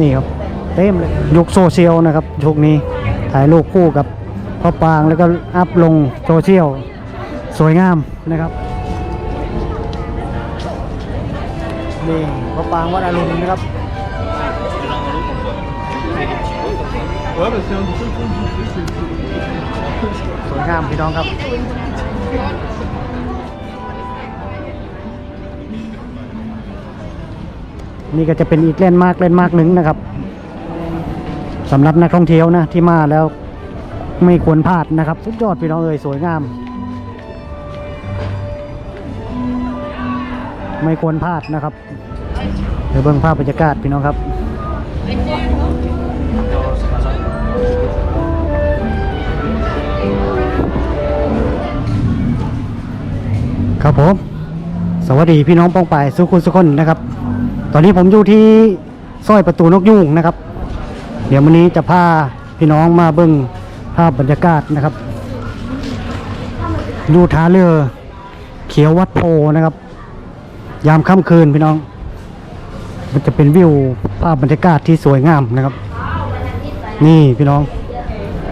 นี่ครับเต็มเลยยุคโซเชียลนะครับยุคนี้ถ่ายรูปคู่กับพ่อปางแล้วก็อัพลงโซเชียลสวยงามนะครับนี่พ่อปางวัดอรุณนะครับสวยงามพี่น้องครับ นี่ก็จะเป็นอีกเล่นมากเล่นมากหนึ่งนะครับสำหรับนักท่องเที่ยวนะที่มาแล้วไม่ควรพลาดนะครับ สุดยอดพี่น้องเอ่ยสวยงาม ไม่ควรพลาดนะครับ เดี๋ยวเบิ่งภาพบรรยากาศพี่น้องครับครับผม สวัสดีพี่น้องป้องปายสุขุสุคนนะครับ ตอนนี้ผมอยู่ที่ซอยประตูนกยูงนะครับ เดี๋ยววันนี้จะพาพี่น้องมาเบิ้งภาพบรรยากาศนะครับ อยู่ท่าเรือ เขียววัดโพนะครับ ยามค่ำคืนพี่น้อง มันจะเป็นวิวภาพบรรยากาศที่สวยงามนะครับ นี่พี่น้อง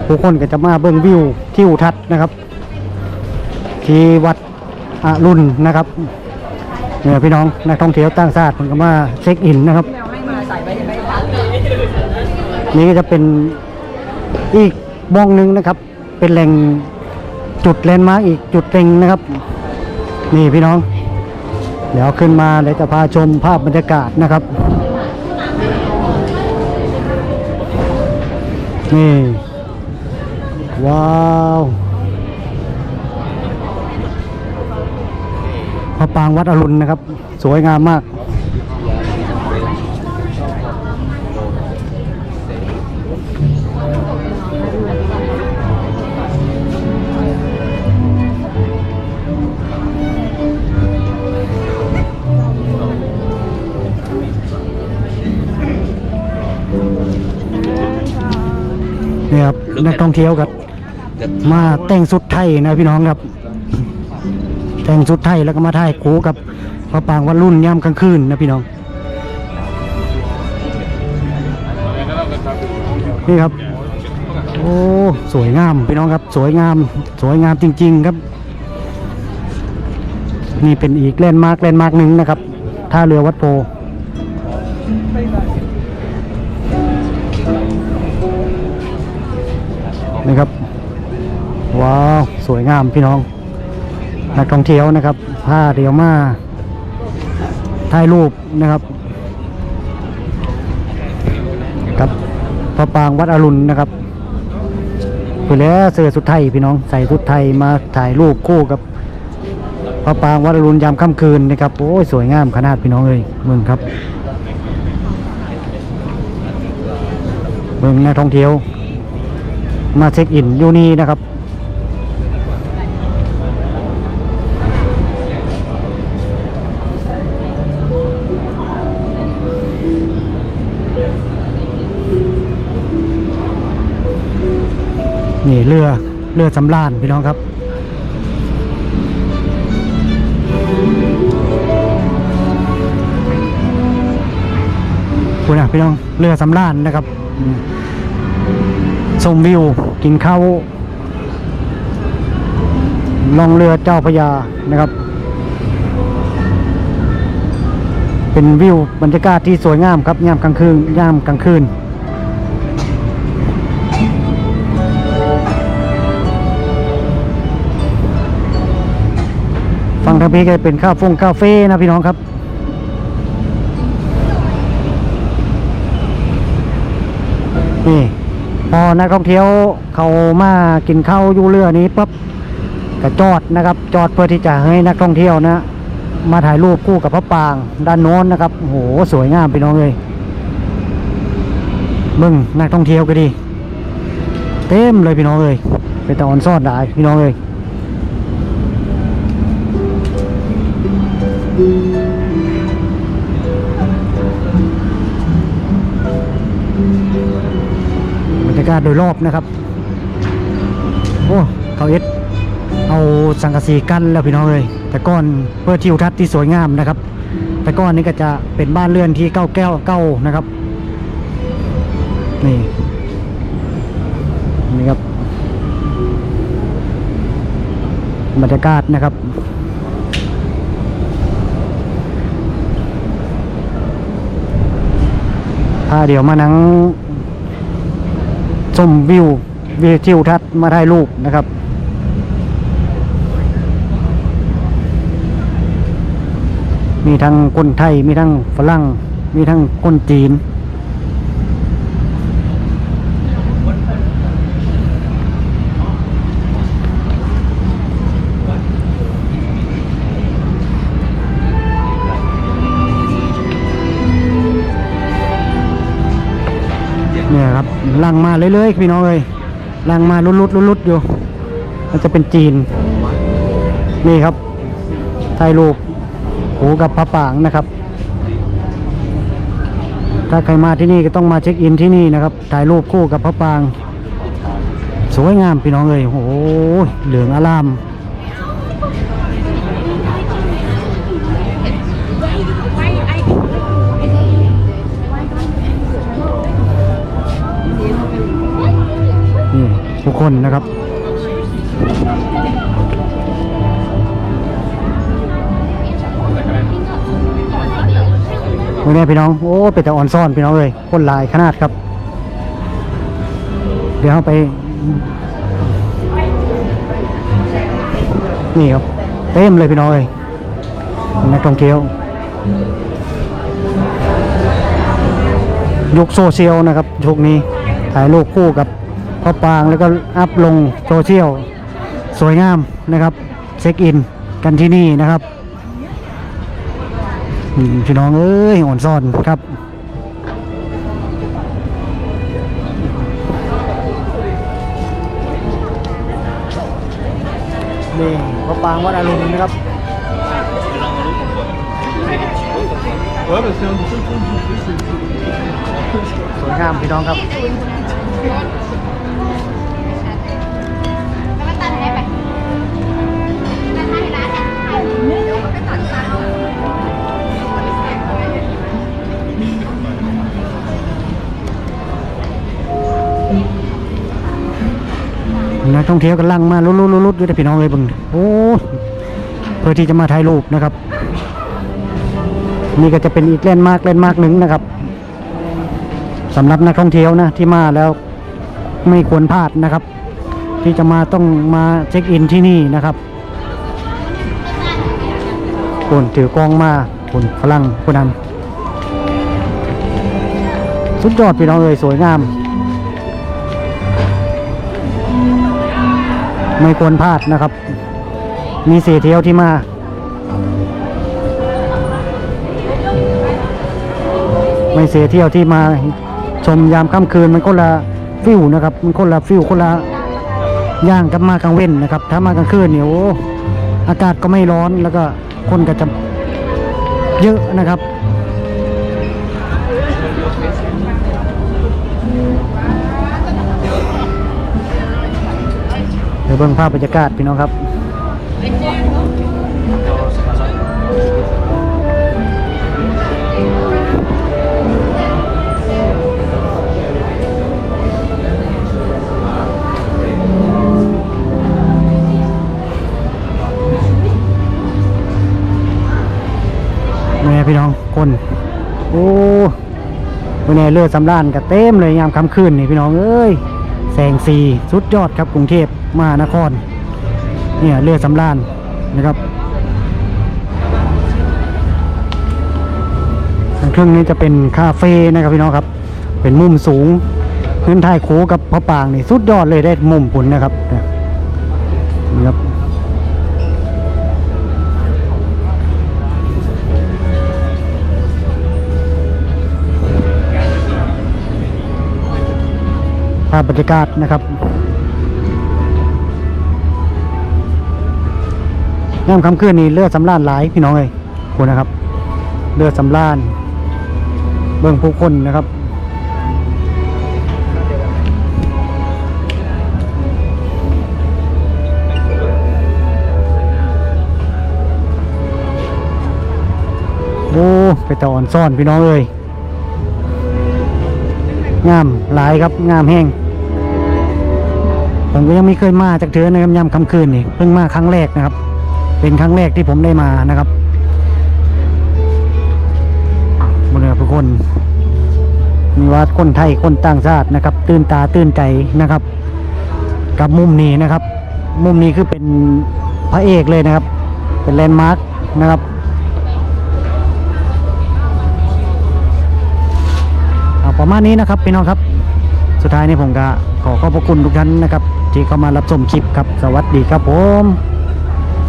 ทุกคนก็จะมาเบิ้งวิวที่อุทัศน์นะครับ ที่วัดอรุณนะครับ เนี่ยพี่น้องนักท่องเที่ยวต่างชาติมันก็มาเช็คอินนะครับ นี่ก็จะเป็นอีกบ้องหนึ่งนะครับ เป็นแหล่งจุดแลนด์มาร์กอีกจุดเต็งนะครับ นี่พี่น้อง เดี๋ยวขึ้นมาเดี๋ยวจะพาชมภาพบรรยากาศนะครับ นี่ ว้าว พระปรางวัดอรุณนะครับ สวยงามมาก นี่ครับนักท่องเที่ยวครับ มาแต่งสุดไทยนะพี่น้องครับ แต่งสุดไทยแล้วก็มาถ่ายคูกับพระปางวัดรุ่นย่ำกลางคืนนะพี่น้อง นี่ครับ โอ้สวยงามพี่น้องครับ สวยงาม สวยงามจริง ๆ ครับ นี่เป็นอีกแลนด์มาร์กแลนด์มาร์กหนึ่งนะครับท่าเรือวัดโพนะครับ ว้าว สวยงามพี่น้อง นักท่องเที่ยวนะครับพาเดียวมาถ่ายรูปนะครับกับพระปางวัดอรุณนะครับเพื่อแล้วเสื้อสุดไทยพี่น้องใส่สุดไทยมาถ่ายรูปคู่กับพระปางวัดอรุณยามค่ำคืนนะครับโอ้ยสวยงามขนาดพี่น้องเลยเมืองครับเมืองนักท่องเที่ยว มาเช็คอินอยู่นี่นะครับ นี่เรือเรือสำราญพี่น้องครับคุณอะพี่น้องเรือสำราญนะครับชมวิวกินข้าวลองเรือเจ้าพระยานะครับ เป็นวิวบรรยากาศที่สวยงามครับยามกลางคืนยามกลางคืน ฝั่งทางพีก็เป็นข้าวฟงคาเฟ่นะพี่น้องครับ นี่พอนักท่องเที่ยวเขามากินข้าวอยู่เรือนี้ปุ๊บก็จอดนะครับ จอดเพื่อที่จะให้นักท่องเที่ยวนะ มาถ่ายรูปคู่กับพระปางด้านโน้นนะครับโอ้โหสวยงามพี่น้องเลยมึงนักท่องเที่ยวก็ดี เต็มเลยพี่น้องเลยเป็นตะออนซอนได้พี่น้องเลย บรรยากาศโดยรอบนะครับ โอ้เขาเอ็ดเอาสังกะสีกั้นแล้วพี่น้องเลย แต่ก้อนเพื่อทิวทัศน์ที่สวยงามนะครับ แต่ก้อนนี้ก็จะเป็นบ้านเรือนที่เก้าแก้วเก้านะครับ นี่นี่ครับบรรยากาศนะครับ พาเดี๋ยวมานั่งชมวิววิวทิวทัศน์มาถ่ายรูปนะครับมีทั้งคนไทย มีทั้งฝรั่ง มีทั้งคนจีน ลังมาเรื่อยๆพี่น้องเลยลังมาลุดๆลุดๆอยู่มันจะเป็นจีน นี่ครับถ่ายรูปหูกับพระปางนะครับ ถ้าใครมาที่นี่ก็ต้องมาเช็คอินที่นี่นะครับ ถ่ายรูปคู่กับพระปาง สวยงามพี่น้องเลยโอ้โหเหลืองอลาม ทุกคนนะครับวันนี้พี่น้อง โอ้เป็นแต่อ่อนซ่อนพี่น้องเลยคนลายขนาดครับ เดี๋ยวเราไป นี่ครับ เต็มเลยพี่น้องเลยนักท่องเที่ยวยุคโซเชียลนะครับยุคนี้ถ่ายรูปคู่กับ อปางแล้วก็อัพลงโซเชียลสวยงามนะครับเช็คอินกันที่นี่นะครับพี่น้องเอ้ยอ่อนซ่อนครับนี่พ่อปางวัดอรุณนะครับสวยงามพี่น้องครับ ท่องเที่ยวกำลังมาลุดๆลุดๆอยู่แต่พี่น้องเลยบึงโอ้เพื่อที่จะมาถ่ายรูปนะครับ นี่ก็จะเป็นอีกแลนด์มาร์กแลนด์มาร์กหนึ่งนะครับสำหรับนักท่องเที่ยวนะที่มาแล้วไม่ควรพลาดนะครับ ที่จะมาต้องมาเช็คอินที่นี่นะครับคนถือกล้องมาคนฝรั่งคนนั้นสุดยอดพี่น้องเลยสวยงาม ไม่ควรพลาดนะครับ มีเสียเที่ยวที่มา ไม่เสียเที่ยวที่มาชมยามค่ำคืนมันคนละฟิวนะครับ มันคนละฟิวคนละย่างกับมากลางเว้นนะครับ ถ้ามากลางคืนเนี่ยโอ้อากาศก็ไม่ร้อนแล้วก็คนก็จะเยอะนะครับ เบิ่งภาพบรรยากาศพี่น้องครับแม่พี่น้องคน โอ้วันนี้เลือดสำรานกับเต็มเลยยามค่ำคืนนี่พี่น้องเอ้ย แสงสีสุดยอดครับกรุงเทพมหานครเนี่ยเรือสำรานนะครับทางครึ่งนี้จะเป็นคาเฟ่นะครับพี่น้องครับ เป็นมุมสูงพื้นท้ายโค้กับพระปรางนี่สุดยอดเลยได้มุมผลนะครับาพบรรยากาศนะครับย่ำคำคืนนี้เลือดสำรานหลายพี่น้องเลยคุณนะครับ เลือดสำราน เบิ่งผู้คนนะครับโอ้ไปตะอ่อนซ่อนพี่น้องเลยงามหลายครับงามแห้ง ผมก็ยังไม่เคยมาจากเถือนะครับยามค่ำคืนนี่เพิ่งมาครั้งแรกนะครับ เป็นครั้งแรกที่ผมได้มานะครับบนเรือทุกคนมีว่าคนไทยคนต่างชาตินะครับ ตื่นตาตื่นใจนะครับ กับมุมนี้นะครับ มุมนี้คือเป็นพระเอกเลยนะครับ เป็นแลนด์มาร์คนะครับเอาประมาณนี้นะครับพี่น้องครับ สุดท้ายนี้ผมก็ขอขอบพระคุณทุกท่านนะครับ ที่เข้ามารับชมคลิปครับ สวัสดีครับผม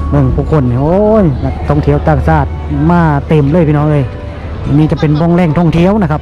เมืองผู้คนเนี่ยโอ้ยนักท่องเที่ยวต่างชาติมาเต็มเลยพี่น้องเลยนี่จะเป็นวงแรงท่องเที่ยวนะครับ